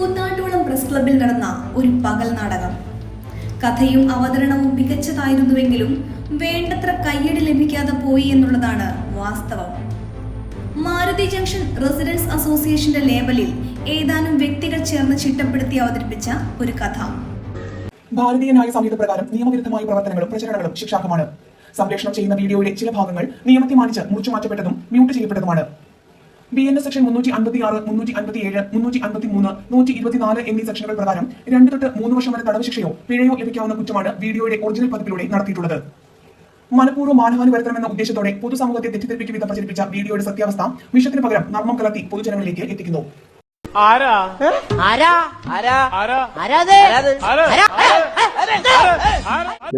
Koothattukulam press ക്ലബിൽ നടന്ന ഒരു പകൽ നാടകം. കഥയും അവതരണവും മികച്ചതായിരുന്നുവെങ്കിലും വേണ്ടത്ര കയ്യടി ലഭിക്കാതെ പോയി എന്നുള്ളതാണ് വാസ്തവം. മാരുതി ജംഗ്ഷൻ റെസിഡൻസ് അസോസിയേഷന്റെ ലേബലിൽ ഏതാനും വ്യക്തികൾ ചേർന്ന് ചിട്ടപ്പെടുത്തി അവതരിപ്പിച്ച ഒരു കഥ. ഭാരതീയ ന്യായ സംഹിത പ്രകാരം നിയമവിരുദ്ധമായ പ്രവർത്തനങ്ങളും പ്രചരണങ്ങളും ശിക്ഷാർഹമാണ്. സംപ്രേഷണം ചെയ്യുന്ന വീഡിയോയുടെ ചില ഭാഗങ്ങൾ നിയമത്തെ മാനിച്ച് മുറിച്ചു മാറ്റപ്പെട്ടതും മ്യൂട്ട് ചെയ്യപ്പെട്ടതുമാണ്. ബി എൻ എസ് സെക്ഷൻ മുന്നൂറ്റി അൻപത്തി ആറ് മുന്നൂറ്റി അൻപത്തി ഏഴ് മുന്നൂറ്റി അൻപത്തി മൂന്ന് നൂറ്റി ഇരുപത്തിനാല് എന്നീ സെക്ഷനുകൾ പ്രകാരം രണ്ട് തൊട്ട് മൂന്ന് വർഷം വരെ തടവ് ശിക്ഷയോ പിഴയോ ലഭിക്കാവുന്ന കുറ്റമാണ് വീഡിയോയുടെ ഒറിജിനൽ പതിപ്പിലൂടെ നടത്തിയിട്ടുള്ളത്. മനഃപൂർവം മാനഹാനി വരുത്തണമെന്ന ഉദ്ദേശത്തോടെ പൊതുസമൂഹത്തെ തെറ്റിദ്ധരിപ്പിക്കും വിധം പ്രചരിപ്പിച്ച വീഡിയോയുടെ സത്യാവസ്ഥ വിഷയത്തിന് പകരം നർമ്മം കലർത്തി പൊതുജനങ്ങളിലേക്ക് എത്തിക്കുന്നു. ആരാ? ആരാ? ആരാ? ആരാ?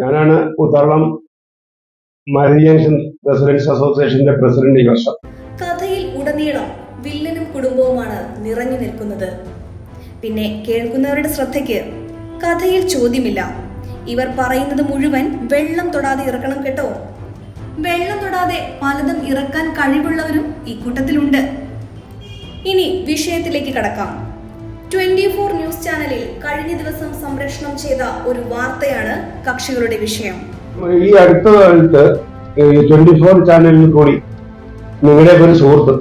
ഞാനാണ് ഉത്തർളം മരിയൻഷൻ റെസിഡൻസ് അസോസിയേഷന്റെ പ്രസിഡന്റ് ഈ വർഷം. നിറഞ്ഞു നിൽക്കുന്നത്. പിന്നെ കേൾക്കുന്നവരുടെ ശ്രദ്ധയ്ക്ക് കഥയിൽ ചോദ്യമില്ല. ഇവർ പറയുന്നത് മുഴുവൻ വെള്ളം തൊടാതെ ഇറക്കണം കേട്ടോ. വെള്ളം തൊടാതെ പലതും ഇറക്കാൻ കഴിവുള്ളവരും ഈ കൂട്ടത്തിലുണ്ട്. ഇനി വിഷയത്തിലേക്ക് കടക്കാം. ട്വന്റി ഫോർ ന്യൂസ് ചാനലിൽ കഴിഞ്ഞ ദിവസം സംപ്രേഷണം ചെയ്ത ഒരു വാർത്തയാണ് കക്ഷികളുടെ വിഷയം. ഈ അടുത്ത കാലത്ത് ട്വന്റി ഫോർ ചാനലിൽ കൂടി നിങ്ങളുടെ ഒരു സുഹൃത്ത്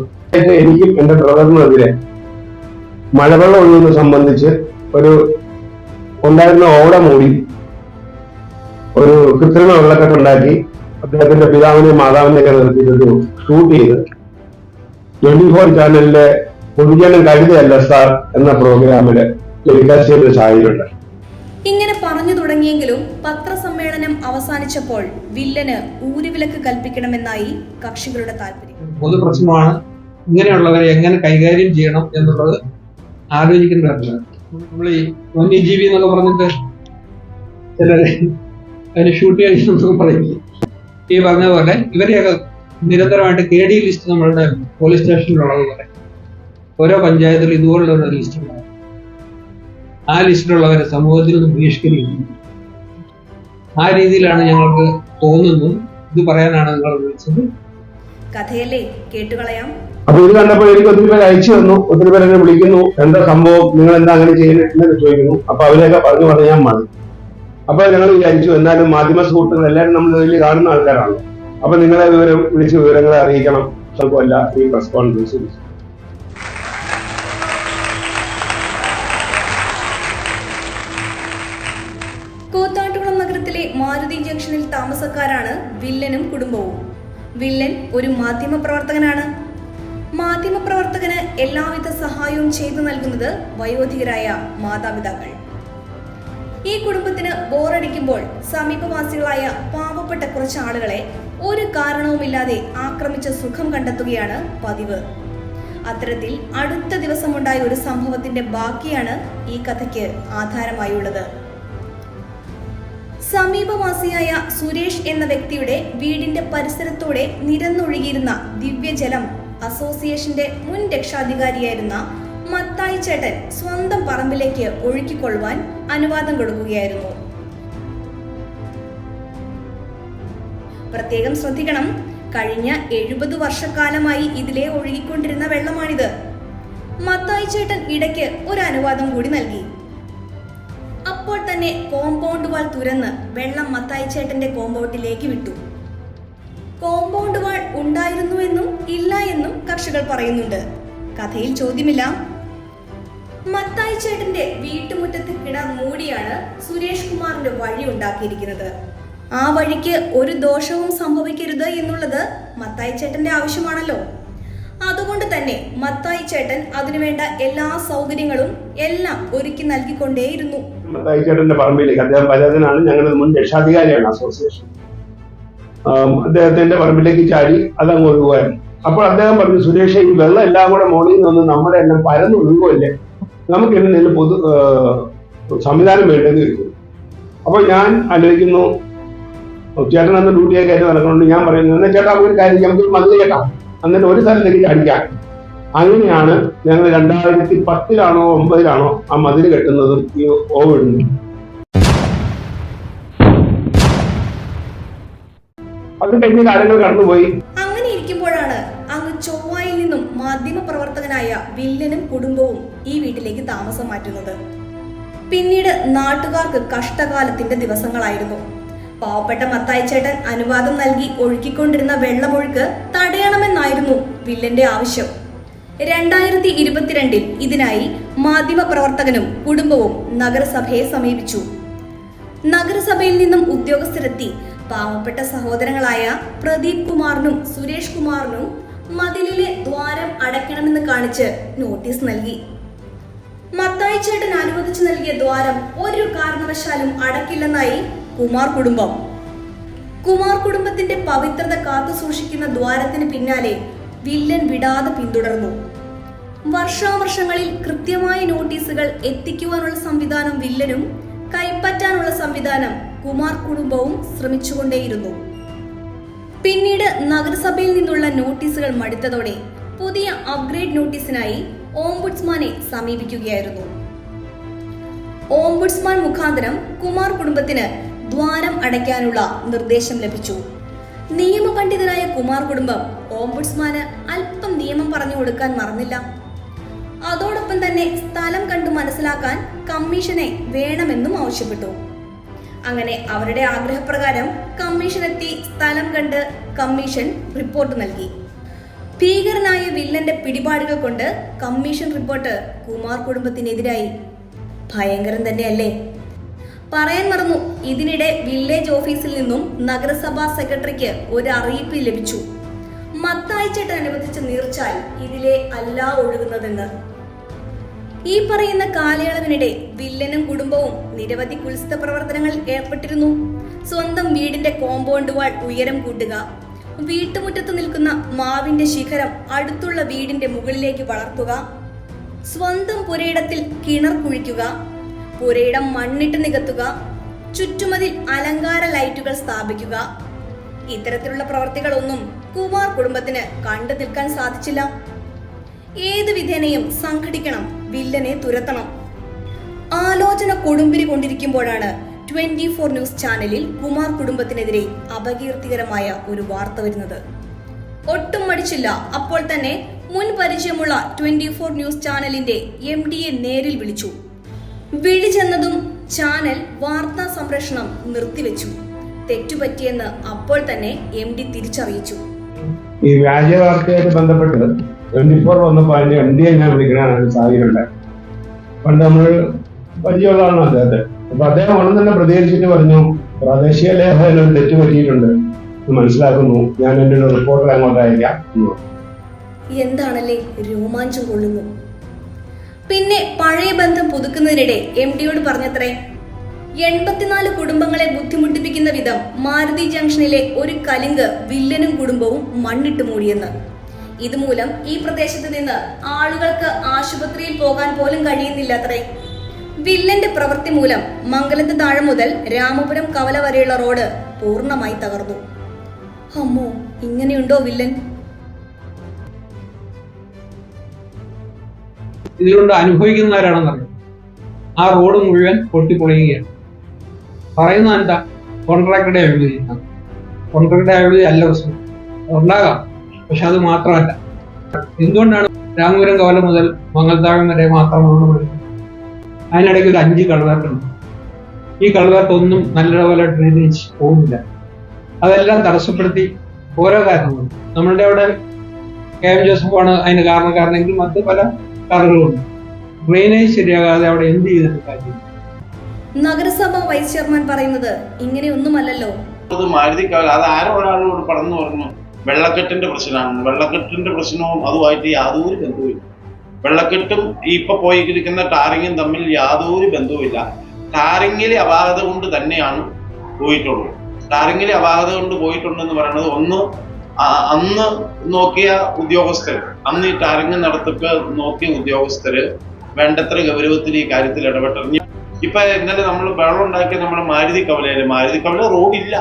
എനിക്കും എന്റെ ബ്രദറിനെതിരെ മഴവെള്ളം ഒഴുകുന്നത് സംബന്ധിച്ച് ഒരു ഉണ്ടായിരുന്ന ഓട മൂടി ഒരു കൃത്രിമ വെള്ളക്കെട്ടുണ്ടാക്കി അദ്ദേഹത്തിന്റെ പിതാവിനെയും മാതാവിനെയൊക്കെ നിർത്തിയിട്ട് ഷൂട്ട് ചെയ്ത് ട്വന്റി ഫോർ ചാനലിലെ പൊതുജനം കരുതയല്ല സാർ എന്ന പ്രോഗ്രാമിൽ ടെലികാസ്റ്റ് ചെയ്ത സാഹചര്യമുണ്ട് ഇങ്ങനെ പറഞ്ഞു തുടങ്ങിയെങ്കിലും പത്രസമ്മേളനം അവസാനിച്ചപ്പോൾ വില്ലന് ഊരുവിലക്ക് കൽപ്പിക്കണമെന്നായി കക്ഷികളുടെ താല്പര്യം. പൊതുപ്രശ്നമാണ് ഇങ്ങനെയുള്ളവരെ എങ്ങനെ കൈകാര്യം ചെയ്യണം എന്നുള്ളത് ആലോചിക്കേണ്ട നമ്മൾ ഈ വന്യജീവി എന്നൊക്കെ പറഞ്ഞിട്ട് ചിലര് അതിന് ഷൂട്ട് കഴിക്കുന്നൊക്കെ പറയും. ഈ പറഞ്ഞ പോലെ ഇവരെയൊക്കെ നിരന്തരമായിട്ട് കെ ഡി ലിസ്റ്റ് നമ്മളുടെ പോലീസ് സ്റ്റേഷനിലുള്ളവരെ ഓരോ പഞ്ചായത്തിലും ഇതുപോലുള്ള ഒരു ലിസ്റ്റ് ഉണ്ടാകും ആ ലിസ്റ്റിലുള്ളവരെ സമൂഹത്തിൽ നിന്ന് ബഹിഷ്കരിക്കുന്നു ആ രീതിയിലാണ് ഞങ്ങൾക്ക് തോന്നുന്നു. ഇത് പറയാനാണ് നിങ്ങൾ വിളിച്ചത്. കഥയല്ലേ? കേട്ടുകളയാം. അപ്പൊ ഇത് കണ്ടപ്പോൾ എനിക്ക് ഒത്തിരി പേര് അയച്ചു തന്നു ഒത്തിരി പേര് എന്നെ വിളിക്കുന്നു. എന്താ സംഭവം? നിങ്ങൾ എന്താ അങ്ങനെ ചെയ്യുന്നു ചോദിക്കുന്നു. അപ്പൊ അവരെയൊക്കെ പറഞ്ഞു ഞാൻ മതി അപ്പൊ ഞങ്ങൾ വിചാരിച്ചു എന്നാലും മാധ്യമ സുഹൃത്തുക്കൾ എല്ലാവരും നമ്മൾ ഇതിൽ കാണുന്ന ആൾക്കാരാണ് അപ്പൊ നിങ്ങളെ വിവരം വിളിച്ച് വിവരങ്ങളെ അറിയിക്കണം. അല്ല ഈ പ്രസ് കോൺഫറൻസ് നഗരത്തിലെ മാരുതി ജംഗ്ഷനിൽ താമസക്കാരാണ് വില്ലനും കുടുംബവും. വില്ലൻ ഒരു മാധ്യമപ്രവർത്തകനാണ്. മാധ്യമപ്രവർത്തകന് എല്ലാവിധ സഹായവും ചെയ്തു നൽകുന്നത് വയോധികരായ മാതാപിതാക്കൾ. ഈ കുടുംബത്തിന് ബോറടിക്കുമ്പോൾ സമീപവാസികളായ പാവപ്പെട്ട കുറച്ച് ആളുകളെ ഒരു കാരണവുമില്ലാതെ ആക്രമിച്ച സുഖം കണ്ടെത്തുകയാണ് പതിവ്. അത്തരത്തിൽ അടുത്ത ദിവസമുണ്ടായ ഒരു സംഭവത്തിന്റെ ബാക്കിയാണ് ഈ കഥയ്ക്ക് ആധാരമായുള്ളത്. സമീപവാസിയായ സുരേഷ് എന്ന വ്യക്തിയുടെ വീടിന്റെ പരിസരത്തോടെ നിരന്നൊഴുകിയിരുന്ന ദിവ്യജലം അസോസിയേഷന്റെ മുൻ രക്ഷാധികാരിയായിരുന്ന മത്തായി ചേട്ടൻ സ്വന്തം പറമ്പിലേക്ക് ഒഴുക്കിക്കൊള്ളുവാൻ അനുവാദം കൊടുക്കുകയായിരുന്നു. പ്രത്യേകം ശ്രദ്ധിക്കണം. കഴിഞ്ഞ എഴുപത് വർഷക്കാലമായി ഇതിലെ ഒഴുകിക്കൊണ്ടിരുന്ന വെള്ളമാണിത്. മത്തായി ചേട്ടൻ ഇടയ്ക്ക് ഒരു അനുവാദം കൂടി നൽകി. അപ്പോൾ തന്നെ കോമ്പൗണ്ട് വാൾ തുരന്ന് വെള്ളം മത്തായി ചേട്ടന്റെ കോമ്പൗണ്ടിലേക്ക് വിട്ടു. കോമ്പൗണ്ട് ഉണ്ടായിരുന്നുവെന്നും ഇല്ല എന്നും കക്ഷികൾ പറയുന്നുണ്ട്. കഥയിൽ ചോദ്യമില്ല. മത്തായി ചേട്ടന്റെ വീട്ടുമുറ്റത്ത് കിണർ മൂടിയാണ് സുരേഷ് കുമാറിന്റെ വഴി ഉണ്ടാക്കിയിരിക്കുന്നത്. ആ വഴിക്ക് ഒരു ദോഷവും സംഭവിക്കരുത് എന്നുള്ളത് മത്തായി ചേട്ടന്റെ ആവശ്യമാണല്ലോ. അതുകൊണ്ട് തന്നെ മത്തായി ചേട്ടൻ അതിനുവേണ്ട എല്ലാ സൗകര്യങ്ങളും എല്ലാം ഒരുക്കി നൽകിക്കൊണ്ടേയിരുന്നു. മത്തായി ചേട്ടന്റെ പറമ്പിലേക്ക് അദ്ദേഹം പരാതിനാണ് ഞങ്ങളുടെ മുൻ രക്ഷാധികാരിയാണ് അസോസിയേഷൻ. അദ്ദേഹത്തിന്റെ പറമ്പിലേക്ക് ചാടി അതങ്ങ് ഒഴുകുമായിരുന്നു അപ്പോൾ അദ്ദേഹം പറഞ്ഞു സുരേഷ് ഈ വെള്ളം എല്ലാം കൂടെ മോളിൽ നിന്ന് നമ്മുടെ എല്ലാം പരന്ന് ഒഴുകുമല്ലേ നമുക്ക് എന്തെങ്കിലും പൊതു സംവിധാനം വേണ്ടെന്ന് ചോദിച്ചു. അപ്പോൾ ഞാൻ ആലോചിക്കുന്നു ചേട്ടൻ അന്ന് ഡ്യൂട്ടിയൊക്കെ ആയിട്ട് നടക്കുന്നുണ്ട്. ഞാൻ പറയുന്നു എന്നാൽ ചേട്ടാ ഒരു കാര്യം നമുക്ക് മതി ചേട്ടാ എന്നിട്ട് ഒരു സ്ഥലത്തേക്ക് അടിക്കാം അങ്ങനെയാണ് ഞങ്ങൾ രണ്ടായിരത്തി പത്തിലാണോ ഒമ്പതിലാണോ ആ മതിൽ കെട്ടുന്നതും ഈ ഓവിടുന്നതും അത് കഴിഞ്ഞ കാലങ്ങൾ കടന്നുപോയി. അങ്ങനെ ഇരിക്കുമ്പോഴാണ് അങ്ങ് ചൊവ്വായിൽ നിന്നും മാധ്യമ പ്രവർത്തകനായ വില്ലനും കുടുംബവും ഈ വീട്ടിലേക്ക് താമസം മാറ്റുന്നത്. പിന്നീട് നാട്ടുകാർക്ക് കഷ്ടകാലത്തിന്റെ ദിവസങ്ങളായിരുന്നു. പാവപ്പെട്ട മത്തായി ചേട്ടൻ അനുവാദം നൽകി ഒഴുക്കിക്കൊണ്ടിരുന്ന വെള്ളമൊഴുക്ക് തടയണമെന്നായിരുന്നു വില്ലന്റെ ആവശ്യം. രണ്ടായിരത്തി ഇരുപത്തിരണ്ടിൽ ഇതിനായി മാധ്യമപ്രവർത്തകനും കുടുംബവും നഗരസഭയെ സമീപിച്ചു. നഗരസഭയിൽ നിന്നും ഉദ്യോഗസ്ഥരെത്തി പാവപ്പെട്ട സഹോദരങ്ങളായ പ്രദീപ് കുമാറിനും സുരേഷ് കുമാറിനും മതിലിലെ ദ്വാരം അടയ്ക്കണമെന്ന് കാണിച്ച് നോട്ടീസ് നൽകി. മത്തായി ചേട്ടൻ അനുവദിച്ചു നൽകിയ ദ്വാരം ഒരു കാരണവശാലും അടക്കില്ലെന്നായി കുമാർ കുടുംബം. കുമാർ കുടുംബത്തിന്റെ പവിത്രത കാത്തു സൂക്ഷിക്കുന്ന ദ്വാരത്തിന് പിന്നാലെ വില്ലൻ വിടാതെ പിന്തുടർന്നു. വർഷാവർഷങ്ങളിൽ കൃത്യമായ നോട്ടീസുകൾ എത്തിക്കുവാനുള്ള സംവിധാനം വില്ലനും കൈപ്പറ്റാനുള്ള സംവിധാനം കുമാർ കുടുംബവും ശ്രമിച്ചുകൊണ്ടേയിരുന്നു. പിന്നീട് നഗരസഭയിൽ നിന്നുള്ള നോട്ടീസുകൾ മടുത്തതോടെ പുതിയ അപ്ഗ്രേഡ് നോട്ടീസിനായി ഓംബുഡ്സ്മാനെ സമീപിക്കുകയായിരുന്നു. ഓംബുഡ്സ്മാൻ മുഖാന്തരം കുമാർ കുടുംബത്തിന് ദ്വാരം അടയ്ക്കാനുള്ള നിർദ്ദേശം ലഭിച്ചു. നിയമപണ്ഡിതനായ കുമാർ കുടുംബം ഓംബുഡ്സ്മാന് അല്പം നിയമം പറഞ്ഞു കൊടുക്കാൻ മറന്നില്ല. അതോടൊപ്പം തന്നെ സ്ഥലം കണ്ടു മനസ്സിലാക്കാൻ കമ്മീഷനെ വേണമെന്നും ആവശ്യപ്പെട്ടു. അങ്ങനെ അവരുടെ ആഗ്രഹപ്രകാരം കമ്മീഷൻ എത്തി സ്ഥലം കണ്ട് കമ്മീഷൻ റിപ്പോർട്ട് നൽകി. ഭീകരനായ വില്ലന്റെ പിടിപാടുകൾ കൊണ്ട് കമ്മീഷൻ റിപ്പോർട്ട് കുമാർ കുടുംബത്തിനെതിരായി. ഭയങ്കരം തന്നെയല്ലേ? പറയാൻ മറന്നു. ഇതിനിടെ വില്ലേജ് ഓഫീസിൽ നിന്നും നഗരസഭാ സെക്രട്ടറിക്ക് ഒരു അറിയിപ്പ് ലഭിച്ചു. മത്തായിച്ചേട്ടൻ അനുവദിച്ച നീർച്ചാൽ ഇതിലെ അല്ല ഒഴുകുന്നതെന്ന്. ഈ പറയുന്ന കാലയളവിനിടെ വില്ലനും കുടുംബവും നിരവധി കുൽസിത പ്രവർത്തനങ്ങൾ ഏർപ്പെട്ടിരുന്നു. സ്വന്തം വീടിന്റെ കോമ്പൗണ്ട് വാൾ ഉയരം കൂട്ടുക. വീട്ടുമുറ്റത്ത് നിൽക്കുന്ന മാവിന്റെ ശിഖരം അടുത്തുള്ള വീടിന്റെ മുകളിലേക്ക് വളർത്തുക. സ്വന്തം പുരയിടത്തിൽ കിണർ കുഴിക്കുക. പുരയിടം മണ്ണിട്ട് നികത്തുക. ചുറ്റുമതിൽ അലങ്കാര ലൈറ്റുകൾ സ്ഥാപിക്കുക. ഇത്തരത്തിലുള്ള പ്രവർത്തികളൊന്നും കുമാർ കുടുംബത്തിന് കണ്ടു നിൽക്കാൻ സാധിച്ചില്ല. ഏത് വിധേനയും സംഘടിക്കണം വില്ലനെ തുരത്തണം. ആലോചന കൊടുമ്പിരി കൊണ്ടിരിക്കുമ്പോഴാണ് ട്വന്റി ഫോർ ന്യൂസ് ചാനലിൽ കുമാർ കുടുംബത്തിനെതിരെ അപകീർത്തികരമായ ഒരു വാർത്ത വരുന്നത്. ഒട്ടും മടിച്ചില്ല. അപ്പോൾ തന്നെ മുൻ പരിചയമുള്ള ട്വന്റി ഫോർ ന്യൂസ് ചാനലിന്റെ എം ഡിയെ നേരിൽ വിളിച്ചു. വിളി ചെന്നതും ചാനൽ വാർത്താ സംപ്രേഷണം നിർത്തിവെച്ചു. തെറ്റുപറ്റിയെന്ന് അപ്പോൾ തന്നെ എം ഡി തിരിച്ചറിയിച്ചു. ഈ വ്യാജ വാർത്തയായിട്ട് ബന്ധപ്പെട്ട് ട്വന്റി ഫോർ വന്നപ്പോൾ അതിന്റെ എം ഡിയെ ഞാൻ വിളിക്കണ സാഹചര്യം ഉണ്ടായി. പണ്ട് നമ്മൾ പരിചയമുള്ളതാണ് അദ്ദേഹത്തെ. അപ്പൊ അദ്ദേഹം ഉടൻ തന്നെ പ്രതികരിച്ചിട്ട് പറഞ്ഞു പ്രാദേശിക ലേഖകന് ഒരു തെറ്റ് പറ്റിയിട്ടുണ്ട്. മനസ്സിലാക്കുന്നു. ഞാൻ എന്റെ ഒരു റിപ്പോർട്ടർ അങ്ങോട്ട് അയക്കാം എന്താണല്ലേ രോമാഞ്ചം കൊള്ളുന്നു? പിന്നെ പഴയ ബന്ധം പുതുക്കുന്നതിനിടെ എം ഡിയോട് പറഞ്ഞത്രേ എൺപത്തിനാല് കുടുംബങ്ങളെ ബുദ്ധിമുട്ടിപ്പിക്കുന്ന വിധം മാരുതി ജംഗ്ഷനിലെ ഒരു കലിങ്ക് വില്ലനും കുടുംബവും മണ്ണിട്ട് മൂടിയെന്ന്. ഇതുമൂലം ഈ പ്രദേശത്ത് നിന്ന് ആളുകൾക്ക് ആശുപത്രിയിൽ പോകാൻ പോലും കഴിയുന്നില്ല അത്രേ വില്ലന്റെ പ്രവൃത്തി മൂലം മംഗലത്ത് താഴെ മുതൽ രാമപുരം കവല വരെയുള്ള റോഡ് പൂർണമായി തകർന്നു. അമ്മോ ഇങ്ങനെയുണ്ടോ വില്ലൻ? ഇതിലുണ്ട് അനുഭവിക്കുന്നവരാണെന്നറിയാം ആ റോഡ് മുഴുവൻ പൊട്ടിപ്പൊളിയുകയാണ്. പറയുന്നത് എന്താ? കോൺട്രാക്ടറുടെ അഴിമതി. കോൺട്രാക്ടറുടെ അഴിമതി അല്ല പ്രശ്നം. ഉണ്ടാകാം പക്ഷെ അത് മാത്രമല്ല. എന്തുകൊണ്ടാണ് രാമപുരം കവല മുതൽ മംഗൽത്താഴം വരെ മാത്രമാണ് അതിനിടയ്ക്ക് ഒരു അഞ്ച് കളവേർട്ടുണ്ട് ഈ കളവേർട്ടൊന്നും നല്ലപോലെ ഡ്രെയിനേജ് പോകുന്നില്ല. അതെല്ലാം തടസ്സപ്പെടുത്തി ഓരോ കാരണങ്ങളും. നമ്മളുടെ അവിടെ കെ എം ജോസഫാണ് അതിന് കാരണക്കാരനെങ്കിൽ മറ്റ് പല കാരണങ്ങളുണ്ട് ഡ്രെയിനേജ് ശരിയാകാതെ അവിടെ എന്ത് ചെയ്തിട്ട് കാര്യം നഗരസഭ വൈസ് ചെയർമാൻ പറയുന്നത് ഇങ്ങനെയൊന്നുമല്ലല്ലോ അത് മാരുതിക്കാവിൽ അത് ആരോ ഒരാളോട് പറഞ്ഞു പറഞ്ഞു. വെള്ളക്കെട്ടിന്റെ പ്രശ്നമാണ്. വെള്ളക്കെട്ടിന്റെ പ്രശ്നവും അതുമായിട്ട് യാതൊരു ബന്ധവുമില്ല. വെള്ളക്കെട്ടും ഈ ഇപ്പൊ പോയിരിക്കുന്ന ടാറിങ്ങും തമ്മിൽ യാതൊരു ബന്ധവുമില്ല. ടാറിങ്ങിലെ അപാകത കൊണ്ട് തന്നെയാണ് പോയിട്ടുള്ളത് ടാറിങ്ങിലെ അപാകത കൊണ്ട് പോയിട്ടുണ്ടെന്ന് പറയുന്നത് ഒന്ന് അന്ന് നോക്കിയ ഉദ്യോഗസ്ഥർ അന്ന് ഈ ടാറിങ് നടത്തിപ്പ് നോക്കിയ ഉദ്യോഗസ്ഥര് വേണ്ടത്ര ഗൗരവത്തിൽ ഈ കാര്യത്തിൽ ഇടപെട്ടിറങ്ങി ഇപ്പൊ ഇന്നലെ നമ്മൾ വെള്ളം ഉണ്ടാക്കിയ നമ്മുടെ മാരുതി കവലയിൽ മാരുതി കവല റോഡില്ല.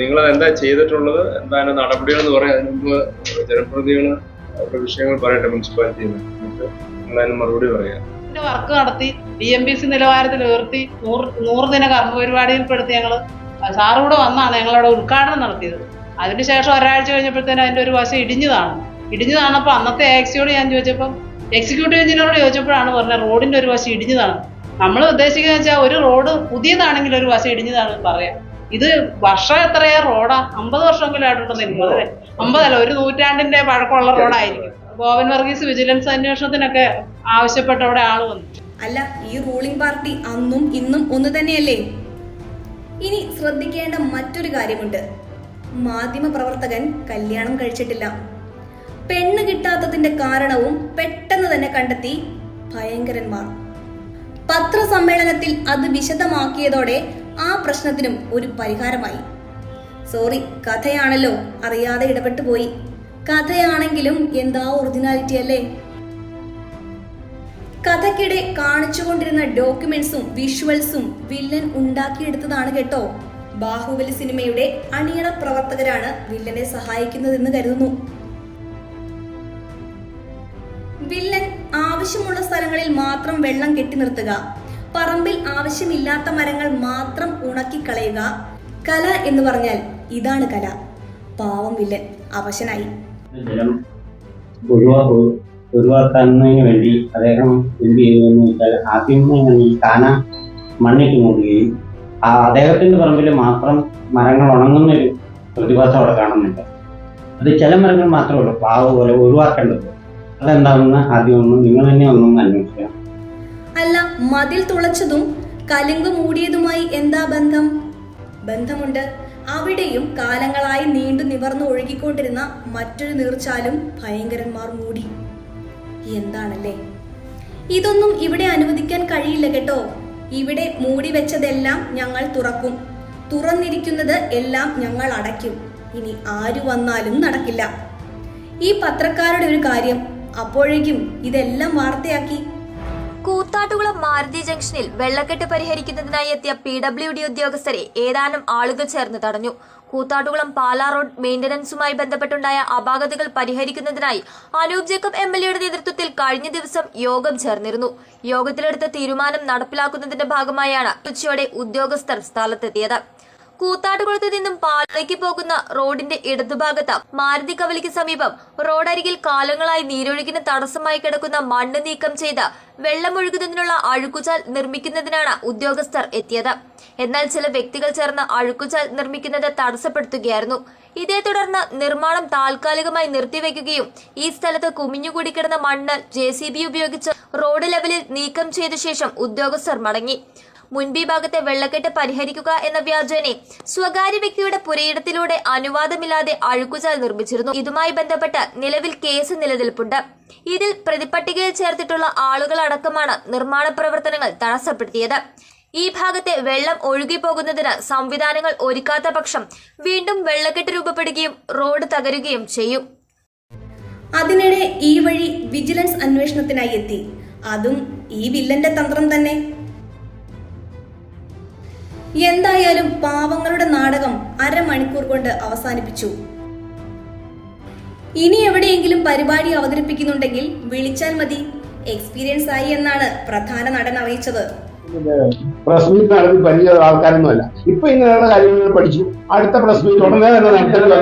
നിങ്ങൾ എന്താ ചെയ്തിട്ടുള്ളത്? എന്താണ് നടപടികൾ എന്ന് പറയാം അതിന് മുമ്പ് ജനപ്രതിനിധികൾ അവരുടെ വിഷയങ്ങൾ പറയട്ടെ മുനിസിപ്പാലിറ്റിയിൽ മറുപടി പറയാം. വർക്ക് നടത്തി. ഡി എം ബി സി നിലവാരത്തിൽ ഉയർത്തി. നൂറ് ദിന കർമ്മ പരിപാടിയിൽപ്പെടുത്തി ഞങ്ങൾ കൂടെ വന്നാണ് ഞങ്ങളവിടെ ഉദ്ഘാടനം നടത്തിയത്. അതിനുശേഷം ഒരാഴ്ച കഴിഞ്ഞപ്പോഴത്തേനും അതിന്റെ ഒരു വശം ഇടിഞ്ഞതാണ് ഇടിഞ്ഞതാണപ്പോൾ അന്നത്തെ ആക്സിയോട് ഞാൻ ചോദിച്ചപ്പം എക്സിക്യൂട്ടീവ് എഞ്ചിനീയറോട് ചോദിച്ചപ്പോഴാണ് പറഞ്ഞത് റോഡിന്റെ ഒരു വശം ഇടിഞ്ഞതാണ് നമ്മൾ ഉദ്ദേശിക്കുന്നത് വെച്ചാൽ ഒരു റോഡ് പുതിയതാണെങ്കിൽ ഒരു വശം ഇടിഞ്ഞതാണ് പറയാം. ഇത് വർഷം എത്രയാ റോഡാ? അമ്പത് വർഷമെങ്കിലും ആയിട്ടുണ്ടെന്ന് എനിക്ക് അതെ അമ്പതല്ല ഒരു നൂറ്റാണ്ടിന്റെ പഴക്കമുള്ള റോഡായിരിക്കും. ഗോവൻ വർഗീസ് വിജിലൻസ് അന്വേഷണത്തിനൊക്കെ ആവശ്യപ്പെട്ട അവിടെ ആൾ വന്നു. അല്ല ഈ റൂളിംഗ് പാർട്ടി അന്നും ഇന്നും ഒന്ന് തന്നെയല്ലേ? ഇനി ശ്രദ്ധിക്കേണ്ട മറ്റൊരു കാര്യമുണ്ട്. മാധ്യമ പ്രവർത്തകൻ കല്യാണം കഴിച്ചിട്ടില്ല. പെണ്ണ് കിട്ടാത്തതിന്റെ കാരണവും പെട്ടെന്ന് തന്നെ കണ്ടെത്തി ഭയങ്കരന്മാർ. പത്രസമ്മേളനത്തിൽ അത് വിശദമാക്കിയതോടെ ആ പ്രശ്നത്തിനും ഒരു പരിഹാരമായി. സോറി കഥയാണല്ലോ. അറിയാതെ ഇടപെട്ടു പോയി. കഥയാണെങ്കിലും എന്താ ഒറിജിനാലിറ്റി അല്ലേ? കഥയ്ക്കിടെ കാണിച്ചുകൊണ്ടിരുന്ന ഡോക്യുമെന്റ്സും വിഷ്വൽസും വില്ലൻ ഉണ്ടാക്കിയെടുത്തതാണ് കേട്ടോ. ബാഹുബലി സിനിമയുടെ അണിയറ പ്രവർത്തകരാണ് വില്ലനെ സഹായിക്കുന്നതെന്ന് കരുതുന്നു. വില്ലൻ ആവശ്യമുള്ള സ്ഥലങ്ങളിൽ മാത്രം വെള്ളം കെട്ടി നിർത്തുക. പറമ്പിൽ ആവശ്യമില്ലാത്ത മരങ്ങൾ മാത്രം ഉണക്കി കളയുക കല എന്ന് പറഞ്ഞാൽ ഇതാണ് കല. പാവം വില്ലൻ അവശനായി. ഒഴിവാക്കുന്നതിന് വേണ്ടി അദ്ദേഹം എന്ത് ചെയ്തു എന്ന് വെച്ചാൽ ആദ്യം ഈ കാന മണ്ണിട്ട് മൂടുകയും ആ അദ്ദേഹത്തിന്റെ പറമ്പിൽ മാത്രം മരങ്ങൾ ഉണങ്ങുന്ന ഒരു പ്രതിഭാസം അവിടെ കാണുന്നുണ്ട്. അത് ചില മരങ്ങൾ മാത്രമേ ഉള്ളൂ. പാവ് പോലെ ഒഴിവാക്കേണ്ടത്. അതെന്താണെന്ന് ആദ്യം ഒന്ന് നിങ്ങൾ തന്നെ ഒന്നും അന്വേഷിക്കുക അല്ല മതിൽ തുളച്ചതും കലുങ്ക് മൂടിയതുമായി എന്താ ബന്ധം? ബന്ധമുണ്ട്. അവിടെയും കാലങ്ങളായി നീണ്ടു നിവർന്നു ഒഴുകിക്കൊണ്ടിരുന്ന മറ്റൊരു നീർച്ചാലും ഭയങ്കരന്മാർ മൂടി. എന്താണല്ലേ? ഇതൊന്നും ഇവിടെ അനുവദിക്കാൻ കഴിയില്ല കേട്ടോ. ഇവിടെ മൂടി വെച്ചതെല്ലാം ഞങ്ങൾ തുറക്കും. തുറന്നിരിക്കുന്നത് എല്ലാം ഞങ്ങൾ അടയ്ക്കും. ഇനി ആര് വന്നാലും നടക്കില്ല. ഈ പത്രക്കാരുടെ ഒരു കാര്യം. അപ്പോഴേക്കും ഇതെല്ലാം വാർത്തയാക്കി കൂത്താട്ടുകുളം മാരുതി ജംഗ്ഷനിൽ വെള്ളക്കെട്ട് പരിഹരിക്കുന്നതിനായി എത്തിയ പി ഡബ്ല്യു ഡി ഉദ്യോഗസ്ഥരെ ഏതാനും ആളുകൾ ചേർന്ന് തടഞ്ഞു. കൂത്താട്ടുകുളം പാലാ റോഡ് മെയിന്റനൻസുമായി ബന്ധപ്പെട്ടുണ്ടായ അപാകതകൾ പരിഹരിക്കുന്നതിനായി അനൂപ് ജേക്കബ് എം എൽ എയുടെ നേതൃത്വത്തിൽ കഴിഞ്ഞ ദിവസം യോഗം ചേർന്നിരുന്നു. യോഗത്തിലെടുത്ത തീരുമാനം നടപ്പിലാക്കുന്നതിന്റെ ഭാഗമായാണ് ഉച്ചയോടെ ഉദ്യോഗസ്ഥർ സ്ഥലത്തെത്തിയത്. കൂത്താട്ടുകുളത്ത് നിന്നും പാലയ്ക്ക് പോകുന്ന റോഡിന്റെ ഇടതുഭാഗത്ത് മാരുതി കവലയ്ക്ക് സമീപം. റോഡരികിൽ കാലങ്ങളായി നീരൊഴുകിന് തടസ്സമായി കിടക്കുന്ന മണ്ണ് നീക്കം ചെയ്ത് വെള്ളമൊഴുകുന്നതിനുള്ള അഴുക്കുചാൽ നിർമ്മിക്കുന്നതിനാണ് ഉദ്യോഗസ്ഥർ എത്തിയത്. എന്നാൽ ചില വ്യക്തികൾ ചേർന്ന് അഴുക്കുചാൽ നിർമ്മിക്കുന്നത് തടസ്സപ്പെടുത്തുകയായിരുന്നു. ഇതേ തുടർന്ന് നിർമ്മാണം താൽക്കാലികമായി നിർത്തിവെക്കുകയും ഈ സ്ഥലത്ത് കുമിഞ്ഞുകൂടി കിടന്ന മണ്ണ് ജെ ഉപയോഗിച്ച് റോഡ് ലെവലിൽ നീക്കം ചെയ്ത ശേഷം ഉദ്യോഗസ്ഥർ മടങ്ങി. മുൻപി ഭാഗത്തെ വെള്ളക്കെട്ട് പരിഹരിക്കുക എന്ന വ്യാജേനെ സ്വകാര്യ വ്യക്തിയുടെ പുരയിടത്തിലൂടെ അനുവാദമില്ലാതെ അഴുക്കുചാൽ നിർമ്മിച്ചിരുന്നു. ഇതുമായി ബന്ധപ്പെട്ട് നിലവിൽ കേസ് നിലനിൽപ്പുണ്ട്. ഇതിൽ പ്രതിപട്ടികയിൽ ചേർത്തിട്ടുള്ള ആളുകളടക്കമാണ് നിർമ്മാണ പ്രവർത്തനങ്ങൾ തടസ്സപ്പെടുത്തിയത്. ഈ ഭാഗത്തെ വെള്ളം ഒഴുകിപ്പോകുന്നതിന് സംവിധാനങ്ങൾ ഒരുക്കാത്ത പക്ഷം വീണ്ടും വെള്ളക്കെട്ട് രൂപപ്പെടുകയും റോഡ് തകരുകയും ചെയ്യും. അതിനിടെ ഈ വഴി വിജിലൻസ് അന്വേഷണത്തിനായി എത്തി. അതും ഈ വില്ലന്റെ തന്ത്രം തന്നെ. എന്തായാലും പാവങ്ങളുടെ നാടകം അരമണിക്കൂർ കൊണ്ട് അവസാനിപ്പിച്ചു. ഇനി എവിടെയെങ്കിലും പരിപാടി അവതരിപ്പിക്കുന്നുണ്ടെങ്കിൽ വിളിച്ചാൽ മതി. എക്സ്പീരിയൻസ് ആയി എന്നാണ് പ്രധാന നടൻ അറിയിച്ചത്. പ്രസ് മീറ്റ് നടത്തി പരിചയ ആൾക്കാരൊന്നുമല്ല. ഇപ്പൊ ഇങ്ങനെയുള്ള കാര്യങ്ങൾ പഠിച്ചു. അടുത്ത പ്രസ് മീറ്റ് ഉടനെ തന്നെ നടത്തുന്നത്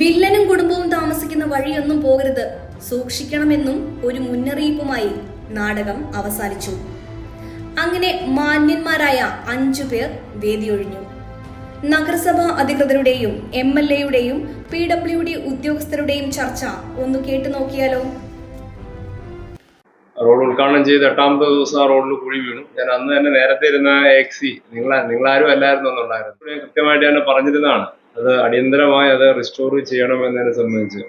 വില്ലനും കുടുംബവും താമസിക്കുന്ന വഴിയൊന്നും പോകരുത്. സൂക്ഷിക്കണമെന്നും ഒരു മുന്നറിയിപ്പുമായി നാടകം അവസാനിച്ചു. അങ്ങനെ മാന്യന്മാരായ അഞ്ചു പേർ വേദിയൊഴിഞ്ഞു. നഗരസഭാ അധികൃതരുടെയും എം എൽ എയുടെയും പി ഡബ്ല്യു ഡി ഉദ്യോഗസ്ഥരുടെയും ചർച്ച ഒന്ന് കേട്ടു നോക്കിയാലോ? റോഡ് ഉദ്ഘാടനം ചെയ്ത് എട്ടാമത്തെ ദിവസം ആ റോഡിൽ കുഴി വീണു. ഞാൻ അന്ന് തന്നെ നേരത്തെ ഇരുന്ന എക്സി നിങ്ങൾ നിങ്ങളാരും അല്ലായിരുന്നു എന്നുണ്ടായിരുന്നു ഞാൻ കൃത്യമായിട്ട് തന്നെ പറഞ്ഞിരുന്നതാണ്. അത് അടിയന്തരമായി അത് റിസ്റ്റോർ ചെയ്യണം എന്നതിനെ സംബന്ധിച്ച്.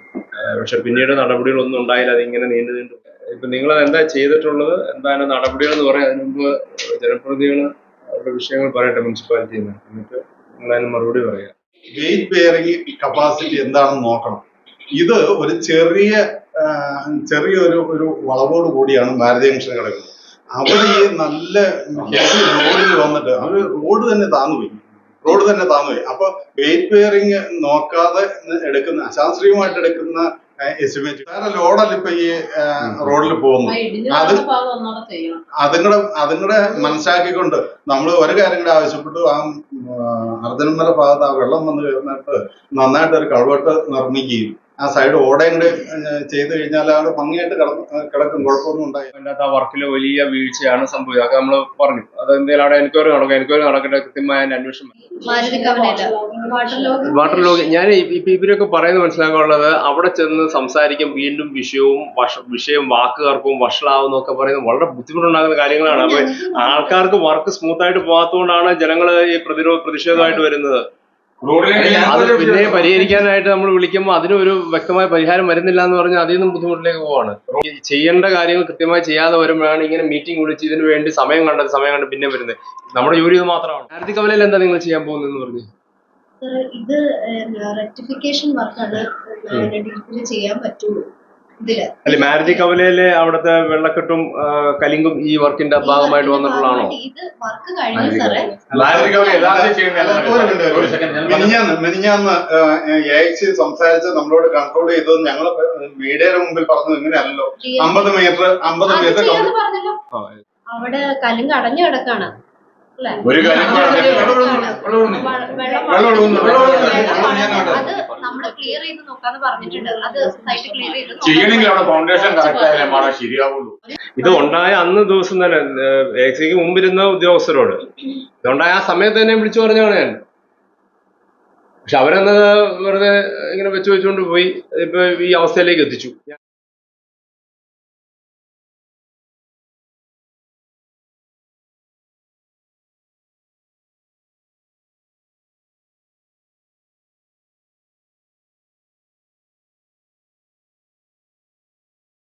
പക്ഷെ പിന്നീട് നടപടികളൊന്നും ഉണ്ടായില്ല. അതിങ്ങനെ നീണ്ടു നീണ്ടു ഇപ്പൊ നിങ്ങൾ എന്താ ചെയ്തിട്ടുള്ളത്? എന്താണ് നടപടികൾ എന്ന് പറയാൻ അതിന് മുമ്പ് ജനപ്രതിനിധികൾ അവരുടെ വിഷയങ്ങൾ പറയട്ടെ മുനിസിപ്പാലിറ്റിയിൽ നിന്ന് എന്നിട്ട് നിങ്ങൾ അതിന് മറുപടി പറയാം. വെയിറ്റ് ബെയറിംഗ് കപ്പാസിറ്റി എന്താണെന്ന് നോക്കണം. ഇത് ഒരു ചെറിയ ചെറിയ ചെറിയൊരു ഒരു വളവോട് കൂടിയാണ് ഭാരതീയ ജംഗ്ഷൻ കിടക്കുന്നത്. അവിടെ ഈ നല്ല റോഡിൽ വന്നിട്ട് അവർ റോഡ് തന്നെ താന്നുപോയി റോഡ് തന്നെ താന്നുപോയി അപ്പൊ വെയിറ്റ് ബെയറിംഗ് നോക്കാതെ എടുക്കുന്ന അശാസ്ത്രീയമായിട്ട് എടുക്കുന്ന എസ്റ്റിമേറ്റ് വേറെ ലോഡല്ല ഇപ്പൊ ഈ റോഡിൽ പോകുന്നു അത് നടന്ന ഭാഗം ഒന്നുകൂടെ ചെയ്യണം. അതും അതും കൂടെ മനസ്സിലാക്കിക്കൊണ്ട് നമ്മൾ ഒരു കാര്യം കൂടെ ആവശ്യപ്പെട്ടു. ആ അർജുനമല ഭാഗത്ത് ആ വെള്ളം വന്ന് കയറുന്നിട്ട് നന്നായിട്ട് ഒരു കൾവെട്ട് നിർമ്മിക്കുകയും ആ സൈഡ് ഓടയും ചെയ്തു കഴിഞ്ഞാൽ അവിടെ ഭംഗിയായിട്ട് കിടക്കും കിടക്കും. കുഴപ്പമൊന്നും ഉണ്ടായി അതിനകത്ത് ആ വർക്കിൽ വലിയ വീഴ്ചയാണ് സംഭവിച്ചത്. അതൊക്കെ നമ്മൾ പറഞ്ഞു. അത് എന്തെങ്കിലും അവിടെ എൻക്വയറി നടക്കും എൻക്വയറി നടക്കട്ടെ കൃത്യമായ അതിന്റെ അന്വേഷണം വാട്ടർ ലോഗ് ഞാൻ ഇപ്പൊ ഇവരൊക്കെ പറയുന്നത് മനസ്സിലാക്കാനുള്ളത് അവിടെ ചെന്ന് സംസാരിക്കും വീണ്ടും വിഷയവും വിഷയം വാക്കുകാർക്കും വഷളാവും എന്നൊക്കെ പറയുന്നത് വളരെ ബുദ്ധിമുട്ടുണ്ടാകുന്ന കാര്യങ്ങളാണ്. അപ്പൊ ആൾക്കാർക്ക് വർക്ക് സ്മൂത്ത് ആയിട്ട് പോകാത്തതുകൊണ്ടാണ് ജനങ്ങൾ ഈ പ്രതിരോധ പ്രതിഷേധമായിട്ട് വരുന്നത്. അത് പിന്നെ പരിഹരിക്കാനായിട്ട് നമ്മൾ വിളിക്കുമ്പോൾ അതിനൊരു വ്യക്തമായ പരിഹാരം വരുന്നില്ല എന്ന് പറഞ്ഞാൽ അതിൽ നിന്നും ബുദ്ധിമുട്ടിലേക്ക് പോവാണ്. ചെയ്യേണ്ട കാര്യങ്ങൾ കൃത്യമായി ചെയ്യാതെ വരുമ്പോഴാണ് ഇങ്ങനെ മീറ്റിംഗ് വിളിച്ച് ഇതിനു വേണ്ടി സമയം കണ്ടത് സമയം കണ്ട് പിന്നെ വരുന്നത്. നമ്മുടെ ജോലി ഇത് മാത്രമാണ്. ഭാരതി കവലയിൽ എന്താ നിങ്ങൾ ചെയ്യാൻ പോകുന്നതെന്ന് പറഞ്ഞു? ഇത് റെക്ടിഫിക്കേഷൻ വർക്കാണ് ചെയ്യാൻ പറ്റുള്ളൂ. അല്ലെ മാരുതി കവലയിലെ അവിടുത്തെ വെള്ളക്കെട്ടും കലിങ്കും ഈ വർക്കിന്റെ ഭാഗമായിട്ട് വന്നിട്ടുള്ളതാണോ? ഇത് വർക്ക് കഴിഞ്ഞു സാറേ മിനിഞ്ഞാന്ന് എ എക്സി സംസാരിച്ച് നമ്മളോട് കൺട്രോൾ ചെയ്തത് ഞങ്ങൾ മീഡിയയുടെ മുമ്പിൽ പറഞ്ഞത് ഇങ്ങനെയല്ലല്ലോ. അമ്പത് മീറ്റർ അമ്പത് മീറ്റർ. അവിടെ കലിങ്ക് അടഞ്ഞു കിടക്കാണ്. ഒരു കാര്യം വെള്ളം ഒഴുകുന്നു, വെള്ളം ഒഴുകുന്നു. അത് നമ്മൾ ക്ലിയർ ചെയ്ത് നോക്കാന്ന് പറഞ്ഞിട്ടുണ്ട്. അത് സൈറ്റ് ക്ലിയർ ചെയ്ത് നോക്കാം. ചെയ്യണമെങ്കിൽ അവിടെ ഫൗണ്ടേഷൻ കറക്റ്റ് ആയാലേ മാഡം ശരിയാവുള്ളൂ. ഇത് ഉണ്ടായ അന്ന് ദിവസം തന്നെ എക്സിക്ക് മുമ്പിരുന്ന ഉദ്യോഗസ്ഥരോട്. ഇതുണ്ടായ ആ സമയത്ത് തന്നെ വിളിച്ചു പറഞ്ഞാണ് ഞാൻ. പക്ഷെ അവരന്നത് വെറുതെ ഇങ്ങനെ വെച്ചു വെച്ചുകൊണ്ട് പോയി. ഇപ്പൊ ഈ അവസ്ഥയിലേക്ക് എത്തിച്ചു.